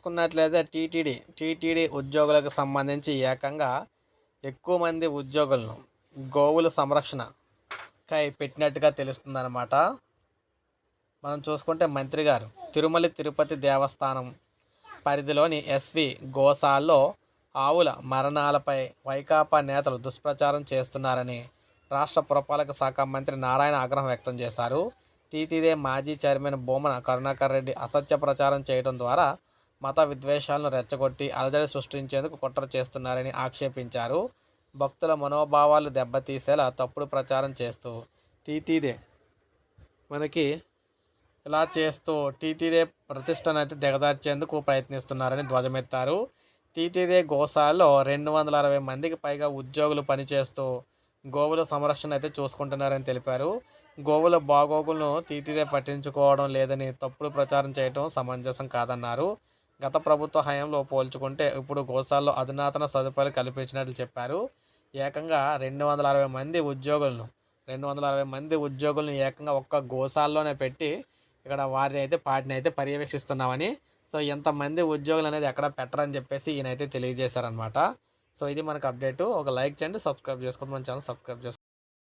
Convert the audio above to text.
చూసుకున్నట్లయితే TTD TTD ఉద్యోగులకు సంబంధించి ఏకంగా ఎక్కువ మంది ఉద్యోగులను గోవుల సంరక్షణ కై పెట్టినట్టుగా తెలుస్తుందన్నమాట. మనం చూసుకుంటే మంత్రి గారు తిరుమల తిరుపతి దేవస్థానం పరిధిలోని ఎస్వి గోశాల్లో ఆవుల మరణాలపై వైకాపా నేతలు దుష్ప్రచారం చేస్తున్నారని రాష్ట్ర పురపాలక శాఖ మంత్రి నారాయణ ఆగ్రహం వ్యక్తం చేశారు. టీటీడీ మాజీ చైర్మన్ బొమ్మన కరుణాకర్ రెడ్డి అసత్య ప్రచారం చేయడం ద్వారా మత విద్వేషాలను రెచ్చగొట్టి అలజడి సృష్టించేందుకు కుట్ర చేస్తున్నారని ఆక్షేపించారు. భక్తుల మనోభావాలు దెబ్బతీసేలా తప్పుడు ప్రచారం చేస్తూ టీటీదే మనకి ఇలా చేస్తూ టీటీదే ప్రతిష్టను అయితే దిగదార్చేందుకు ప్రయత్నిస్తున్నారని ధ్వజమెత్తారు. టీటీదే గోశాలలో రెండు వందల అరవై మందికి పైగా ఉద్యోగులు పనిచేస్తూ గోవుల సంరక్షణ అయితే చూసుకుంటున్నారని తెలిపారు. గోవుల బాగోగులను టీటీదే పట్టించుకోవడం లేదని తప్పుడు ప్రచారం చేయడం సమంజసం కాదన్నారు. గత ప్రభుత్వ హయాంలో పోల్చుకుంటే ఇప్పుడు గోశాల్లో అధునాతన సదుపాయాలు కల్పించినట్లు చెప్పారు. ఏకంగా రెండు వందల అరవై మంది ఉద్యోగులను రెండు వందల అరవై మంది ఉద్యోగులను ఏకంగా ఒక్క గోశాల్లోనే పెట్టి ఇక్కడ వారిని అయితే పాటిని అయితే పర్యవేక్షిస్తున్నామని. సో ఎంతమంది ఉద్యోగులు అనేది ఎక్కడ పెట్టరని చెప్పేసి ఈయనైతే తెలియజేశారనమాట సో ఇది మనకు అప్డేటు. ఒక లైక్ చేయండి సబ్స్క్రైబ్ చేసుకోండి. మన ఛానల్ సబ్స్క్రైబ్ చేసుకోండి.